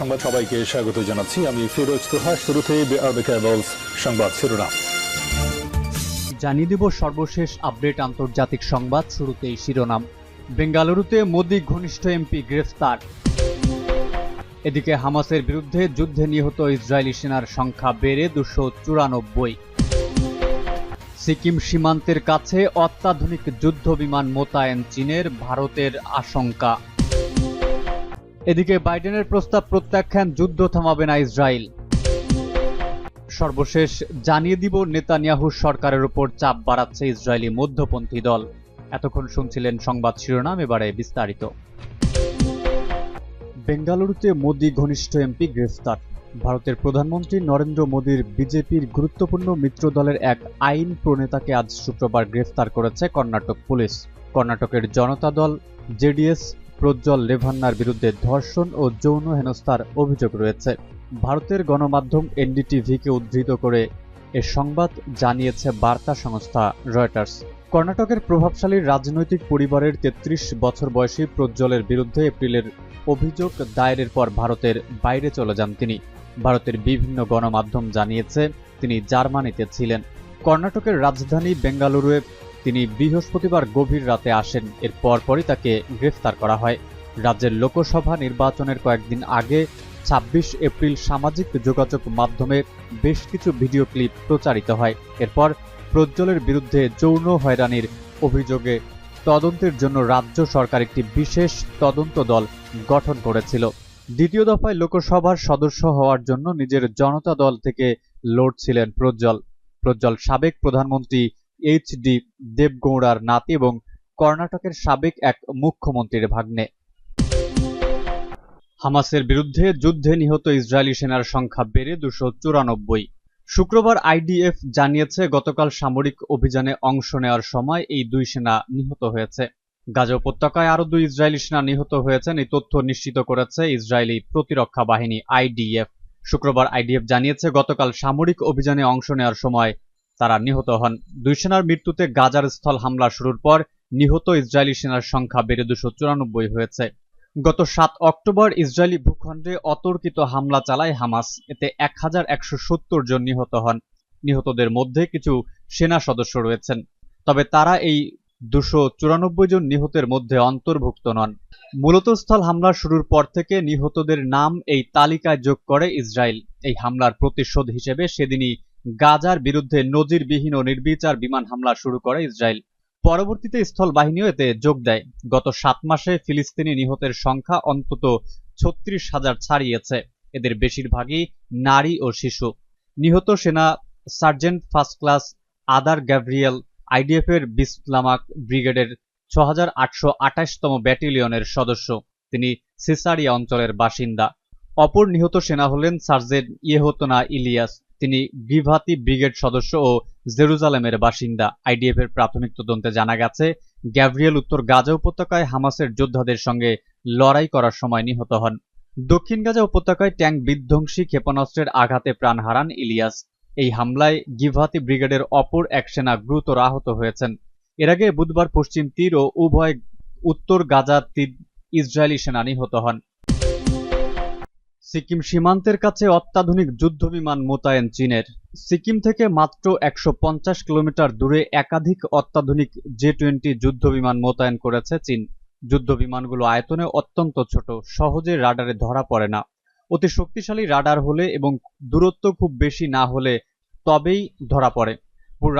সংবাদ সবাইকে স্বাগত জানাচ্ছি। আমি ফিরোজ তোহা শুরুতে সংবাদ শিরোনাম। জানিয়ে দেব সর্বশেষ আপডেট আন্তর্জাতিক সংবাদ, শুরুতেই শিরোনাম। বেঙ্গালুরুতে মোদি ঘনিষ্ঠ এমপি গ্রেফতার। এদিকে হামাসের বিরুদ্ধে যুদ্ধে নিহত ইসরায়েলি সেনার সংখ্যা বেড়ে দুশো চুরানব্বই। সিকিম সীমান্তের কাছে অত্যাধুনিক যুদ্ধ বিমান মোতায়েন চীনের ভারতের আশঙ্কা। এদিকে বাইডেনের প্রস্তাব প্রত্যাখ্যান যুদ্ধ থামাবে না ইসরায়েল। সর্বশেষ জানিয়ে দিব, নেতানিয়াহু সরকারের উপর চাপ বাড়াচ্ছে ইসরায়েলি মধ্যপন্থী দল। এতক্ষণ শুনছিলেন সংবাদ শিরোনাম, এবারে বিস্তারিত। বেঙ্গালুরুতে মোদি ঘনিষ্ঠ এমপি গ্রেফতার। ভারতের প্রধানমন্ত্রী নরেন্দ্র মোদীর বিজেপির গুরুত্বপূর্ণ মিত্র দলের এক আইন প্রণেতাকে আজ শুক্রবার গ্রেফতার করেছে কর্ণাটক পুলিশ। কর্ণাটকের জনতা দল, জেডিএস প্রজ্জ্বল লেভান্নার বিরুদ্ধে ধর্ষণ ও যৌন হেনস্থার অভিযোগ রয়েছে। ভারতের গণমাধ্যম এনডিটিভিকে উদ্ধৃত করে এ সংবাদ জানিয়েছে বার্তা সংস্থা রয়টার্স। কর্ণাটকের প্রভাবশালী রাজনৈতিক পরিবারের তেত্রিশ বছর বয়সী প্রজ্জ্বলের বিরুদ্ধে এপ্রিলের অভিযোগ দায়েরের পর ভারতের বাইরে চলে যান তিনি। ভারতের বিভিন্ন গণমাধ্যম জানিয়েছে তিনি জার্মানিতে ছিলেন। কর্ণাটকের রাজধানী বেঙ্গালুরুয়ে তিনি বৃহস্পতিবার গভীর রাতে আসেন। এর পরপরই তাকে গ্রেফতার করা হয়। রাজ্যের লোকসভা নির্বাচনের কয়েকদিন আগে, ছাব্বিশ এপ্রিল সামাজিক যোগাযোগ মাধ্যমে বেশ কিছু ভিডিও ক্লিপ প্রচারিত হয়। এরপর প্রজ্জ্বলের বিরুদ্ধে যৌন হয়রানির অভিযোগে তদন্তের জন্য রাজ্য সরকার একটি বিশেষ তদন্ত দল গঠন করেছিল। দ্বিতীয় দফায় লোকসভার সদস্য হওয়ার জন্য নিজের জনতা দল থেকে লড়ছিলেন প্রজ্জ্বল। প্রজ্জ্বল সাবেক প্রধানমন্ত্রী এইচ ডি দেবগৌড়ার নাতি এবং কর্ণাটকের সাবেক এক মুখ্যমন্ত্রীর ভাগ্নে। হামাসের বিরুদ্ধে যুদ্ধে নিহত ইসরায়েলি সেনার সংখ্যা বেড়ে দুশো চুরানব্বই। শুক্রবার আইডিএফ জানিয়েছে, গতকাল সামরিক অভিযানে অংশ নেওয়ার সময় এই দুই সেনা নিহত হয়েছে। গাজা উপত্যকায় আরও দুই ইসরায়েলি সেনা নিহত হয়েছেন, এই তথ্য নিশ্চিত করেছে ইসরায়েলি প্রতিরক্ষা বাহিনী আইডিএফ। শুক্রবার আইডিএফ জানিয়েছে, গতকাল সামরিক অভিযানে অংশ নেওয়ার সময় তারা নিহত হন। দুই সেনার মৃত্যুতে গাজার স্থল হামলা শুরুর পর নিহত ইসরায়েলি সেনার সংখ্যা বেড়ে দুশো চুরানব্বই হয়েছে। গত সাত অক্টোবর ইসরায়েলি ভূখণ্ডে অতর্কিত হামলা চালায় হামাস। এতে এক হাজার একশো সত্তর জন নিহত হন। নিহতদের মধ্যে কিছু সেনা সদস্য রয়েছেন। তবে তারা এই দুশো চুরানব্বই জন নিহতের মধ্যে অন্তর্ভুক্ত নন। মূলত স্থল হামলা শুরুর পর থেকে নিহতদের নাম এই তালিকায় যোগ করে ইসরায়েল। এই হামলার প্রতিশোধ হিসেবে সেদিনই গাজার বিরুদ্ধে নজিরবিহীন ও নির্বিচার বিমান হামলা শুরু করে ইসরায়েল। পরবর্তীতে স্থল বাহিনীও এতে যোগ দেয়। গত সাত মাসে ফিলিস্তিনি নিহতের সংখ্যা অন্তত ছত্রিশ হাজার ছাড়িয়েছে। এদের বেশিরভাগই নারী ও শিশু। নিহত সেনা sergeant first class Adar Gabriel, IDF এর বিসলামাক ব্রিগেডের ছ হাজার আটশো আঠাশতম ব্যাটালিয়নের সদস্য। তিনি সিসারিয়া অঞ্চলের বাসিন্দা। অপর নিহত সেনা হলেন সার্জেন্ট ইয়েহতনা ইলিয়াস। তিনি গিভাতি ব্রিগেড সদস্য ও জেরুজালেমের বাসিন্দা। আইডিএফ এর প্রাথমিক তদন্তে জানা গেছে, গ্যাব্রিয়েল উত্তর গাজা উপত্যকায় হামাসের যোদ্ধাদের সঙ্গে লড়াই করার সময় নিহত হন। দক্ষিণ গাজা উপত্যকায় ট্যাঙ্ক বিধ্বংসী ক্ষেপণাস্ত্রের আঘাতে প্রাণ হারান ইলিয়াস। এই হামলায় গিভাতি ব্রিগেডের অপর এক সেনা গুরুতর আহত হয়েছেন। এর আগে বুধবার পশ্চিম তীর ও উভয় উত্তর গাজা তীর ইসরায়েলি সেনা নিহত হন। সিকিম সীমান্তের কাছে অত্যাধুনিক যুদ্ধবিমান মোতায়েন চীনের। সিকিম থেকে মাত্র একশো কিলোমিটার দূরে একাধিক অত্যাধুনিক জে টোয়েন্টি যুদ্ধবিমান মোতায়েন করেছে চীন। যুদ্ধবিমানগুলো আয়তনে অত্যন্ত ছোট, সহজে রাডারে ধরা পড়ে না। অতি শক্তিশালী রাডার হলে এবং দূরত্ব খুব বেশি না হলে তবেই ধরা পড়ে।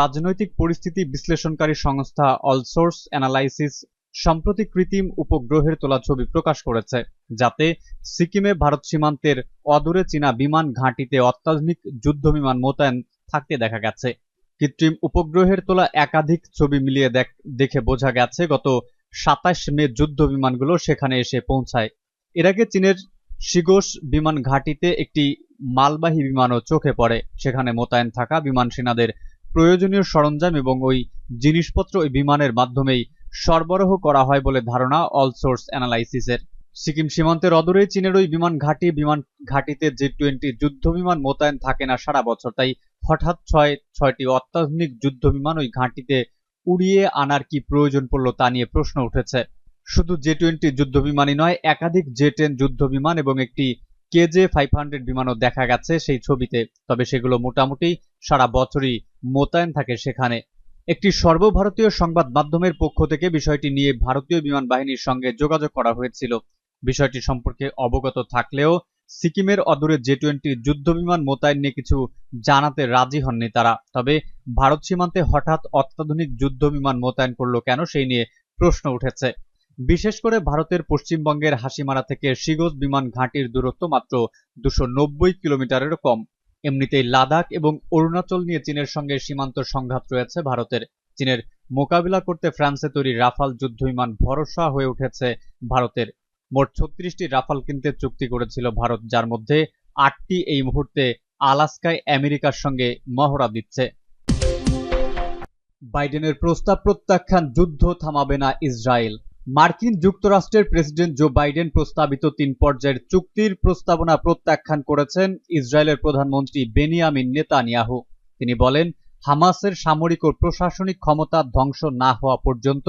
রাজনৈতিক পরিস্থিতি বিশ্লেষণকারী সংস্থা অলসোর্স অ্যানালাইসিস সম্প্রতি কৃত্রিম উপগ্রহের তোলা ছবি প্রকাশ করেছে, যাতে সিকিমে ভারত সীমান্তের অদূরে চীনা বিমান ঘাঁটিতে অত্যাধুনিক যুদ্ধ বিমান মোতায়েন থাকতে দেখা গেছে। কৃত্রিম উপগ্রহের তোলা একাধিক ছবি মিলিয়ে দেখে বোঝা গেছে, গত সাতাশ মে যুদ্ধ বিমানগুলো সেখানে এসে পৌঁছায়। এর আগে চীনের শিগোস বিমান ঘাঁটিতে একটি মালবাহী বিমানও চোখে পড়ে, সেখানে মোতায়েন থাকা বিমান সেনাদের প্রয়োজনীয় সরঞ্জাম এবং ওই জিনিসপত্র ওই বিমানের মাধ্যমেই সরবরাহ করা হয় বলে ধারণা অল সোর্স অ্যানালাইসিসের সিকিম সীমান্তের অদূরে চীনের ওই বিমান ঘাঁটি, বিমান ঘাঁটিতে জি টোয়েন্টি যুদ্ধ বিমান মোতায়েন থাকে না সারা বছর, তাই হঠাৎ ছয়, ছয়টি অত্যাধুনিক যুদ্ধ বিমান ওই ঘাঁটিতে উড়িয়ে আনার কি প্রয়োজন পড়ল তা নিয়ে প্রশ্ন উঠেছে। শুধু জে টোয়েন্টি যুদ্ধ বিমানই নয়, একাধিক জে টেন যুদ্ধ বিমান এবং একটি কেজে ফাইভ হান্ড্রেড বিমানও দেখা গেছে সেই ছবিতে, তবে সেগুলো মোটামুটি সারা বছরই মোতায়েন থাকে সেখানে। একটি সর্বভারতীয় সংবাদ মাধ্যমের পক্ষ থেকে বিষয়টি নিয়ে ভারতীয় বিমান বাহিনীর সঙ্গে যোগাযোগ করা হয়েছিল। বিষয়টি সম্পর্কে অবগত থাকলেও সিকিমের অদূরে জে টোয়েন্টি যুদ্ধ বিমান মোতায়েন নিয়ে কিছু জানাতে রাজি হননি তারা। তবে ভারত সীমান্তে হঠাৎ অত্যাধুনিক যুদ্ধ বিমান মোতায়েন করল কেন সেই নিয়ে প্রশ্ন উঠেছে। বিশেষ করে ভারতের পশ্চিমবঙ্গের হাসিমারা থেকে শিগোজ বিমান ঘাঁটির দূরত্ব মাত্র দুশো নব্বই কিলোমিটারেরও কম। এমনিতেই লাদাখ এবং অরুণাচল নিয়ে চীনের সঙ্গে সীমান্ত সংঘাত রয়েছে ভারতের। চীনের মোকাবিলা করতে ফ্রান্সে তৈরি রাফাল যুদ্ধ বিমান ভরসা হয়ে উঠেছে ভারতের। মোট ছত্রিশটি রাফাল কিনতে চুক্তি করেছিল ভারত, যার মধ্যে আটটি এই মুহূর্তে আলাস্কায় আমেরিকার সঙ্গে মহড়া দিচ্ছে। বাইডেনের প্রস্তাব প্রত্যাখ্যান, যুদ্ধ থামাবে না ইসরায়েল। মার্কিন যুক্তরাষ্ট্রের প্রেসিডেন্ট জো বাইডেন প্রস্তাবিত তিন পর্যায়ের চুক্তির প্রস্তাবনা প্রত্যাখ্যান করেছেন ইসরায়েলের প্রধানমন্ত্রী বেনিয়ামিন নেতানিয়াহু। তিনি বলেন, হামাসের সামরিক ও প্রশাসনিক ক্ষমতা ধ্বংস না হওয়া পর্যন্ত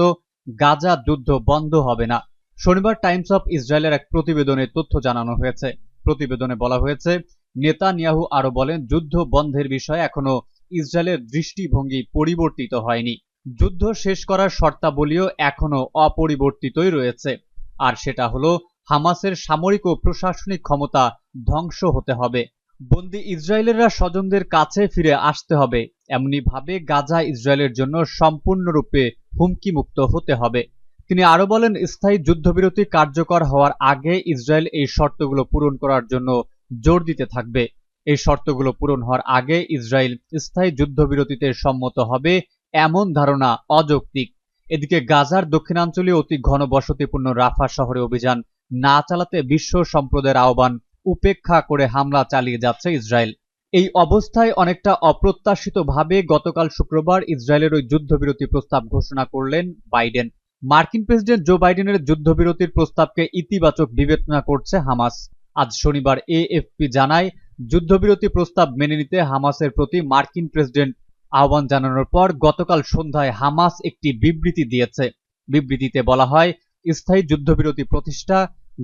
গাজা যুদ্ধ বন্ধ হবে না। শনিবার টাইমস অফ ইসরায়েলের এক প্রতিবেদনে তথ্য জানানো হয়েছে। প্রতিবেদনে বলা হয়েছে, নেতানিয়াহু আরও বলেন, যুদ্ধ বন্ধের বিষয়ে এখনও ইসরায়েলের দৃষ্টিভঙ্গি পরিবর্তিত হয়নি। যুদ্ধ শেষ করার শর্তাবলীও এখনও অপরিবর্তিতই রয়েছে। আর সেটা হলো, হামাসের সামরিক ও প্রশাসনিক ক্ষমতা ধ্বংস হতে হবে। বন্দি ইসরায়েলেরা স্বজনদের কাছে ফিরে আসতে হবে। এমনি ভাবে গাজা ইসরায়েলের জন্য সম্পূর্ণরূপে হুমকিমুক্ত হতে হবে। তিনি আরও বলেন, স্থায়ী যুদ্ধবিরতি কার্যকর হওয়ার আগে ইসরায়েল এই শর্তগুলো পূরণ করার জন্য জোর দিতে থাকবে। এই শর্তগুলো পূরণ হওয়ার আগে ইসরায়েল স্থায়ী যুদ্ধবিরতিতে সম্মত হবে এমন ধারণা অযৌক্তিক। এদিকে গাজার দক্ষিণাঞ্চলীয় অতি ঘনবসতিপূর্ণ রাফা শহরে অভিযান না চালাতে বিশ্ব সম্প্রদায়ের আহ্বান উপেক্ষা করে হামলা চালিয়ে যাচ্ছে ইসরায়েল। এই অবস্থায় অনেকটা অপ্রত্যাশিতভাবে গতকাল শুক্রবার ইসরায়েলের ওই যুদ্ধবিরতি প্রস্তাব ঘোষণা করলেন বাইডেন। মার্কিন প্রেসিডেন্ট জো বাইডেনের যুদ্ধবিরতির প্রস্তাবকে ইতিবাচক বিবেচনা করছে হামাস। আজ শনিবার এএফপি জানায়, যুদ্ধবিরতি প্রস্তাব মেনে নিতে হামাসের প্রতি মার্কিন প্রেসিডেন্ট আহ্বান জানানোর পর গতকাল সন্ধ্যায় হামাস একটি বিবৃতি দিয়েছে। বিবৃতিতে বলা হয়, স্থায়ী যুদ্ধবিরতি প্রতিষ্ঠা,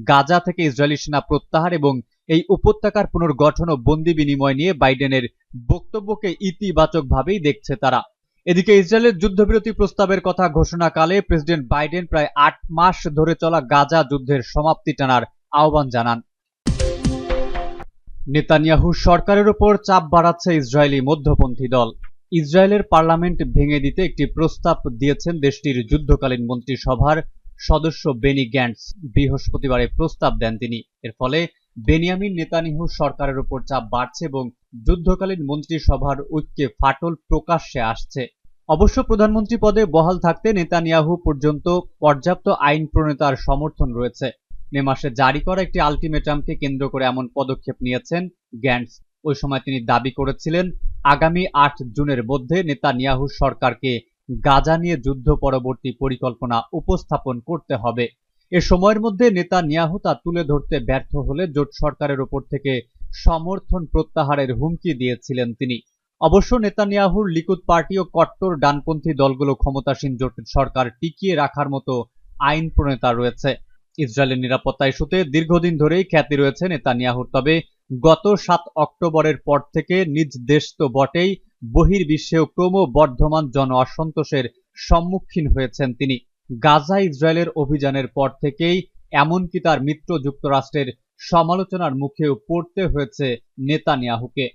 গাজা থেকে ইসরায়েলি সেনা প্রত্যাহার এবং এই উপত্যকার পুনর্গঠন ও বন্দি বিনিময় নিয়ে বাইডেনের বক্তব্যকে ইতিবাচকভাবেই দেখছে তারা। এদিকে ইসরায়েলের যুদ্ধবিরতি প্রস্তাবের কথা ঘোষণাকালে প্রেসিডেন্ট বাইডেন প্রায় আট মাস ধরে চলা গাজা যুদ্ধের সমাপ্তি টানার আহ্বান জানান। নেতানিয়াহু সরকারের উপর চাপ বাড়াচ্ছে ইসরায়েলি মধ্যপন্থী দল। ইসরায়েলের পার্লামেন্ট ভেঙে দিতে একটি প্রস্তাব দিয়েছেন দেশটির যুদ্ধকালীন মন্ত্রিসভার সদস্য বেনি গ্যান্টস। বৃহস্পতিবার প্রস্তাব দেন তিনি। এর ফলে বেনিয়ামিন নেতানিয়াহু সরকারের উপর চাপ বাড়ছে এবং যুদ্ধকালীন মন্ত্রিসভার ঐক্যে ফাটল প্রকাশ্যে আসছে। অবশ্য প্রধানমন্ত্রী পদে বহাল থাকতে নেতানিয়াহু পর্যন্ত পর্যাপ্ত আইন প্রণেতার সমর্থন রয়েছে। মে মাসে জারি করা একটি আলটিমেটামকে কেন্দ্র করে এমন পদক্ষেপ নিয়েছেন গ্যান্টস। ওই সময় তিনি দাবি করেছিলেন, আগামী আট জুনের মধ্যে নেতানিয়াহু সরকারকে গাজা নিয়ে যুদ্ধ পরবর্তী পরিকল্পনা উপস্থাপন করতে হবে। এ সময়ের মধ্যে নেতা নিয়াহু তা তুলে ধরতে ব্যর্থ হলে জোট সরকারের ওপর থেকে সমর্থন প্রত্যাহারের হুমকি দিয়েছিলেন তিনি। অবশ্য নেতানিয়াহুর লিকুদ পার্টি ও কট্টর ডানপন্থী দলগুলো ক্ষমতাসীন জোট সরকার টিকিয়ে রাখার মতো আইন প্রণেতা রয়েছে। ইসরায়েলের নিরাপত্তা ইস্যুতে দীর্ঘদিন ধরেই খ্যাতি রয়েছে নেতানিয়াহুর, তবে গত সাত অক্টোবরের পর থেকে নিজ দেশ তো বটেই বহির্বিশ্বেও ক্রমবর্ধমান জন অসন্তোষের সম্মুখীন হয়েছেন তিনি। গাজা ইসরায়েলের অভিযানের পর থেকেই এমনকি তার মিত্র যুক্তরাষ্ট্রের সমালোচনার মুখেও পড়তে হয়েছে নেতানিয়াহুকে।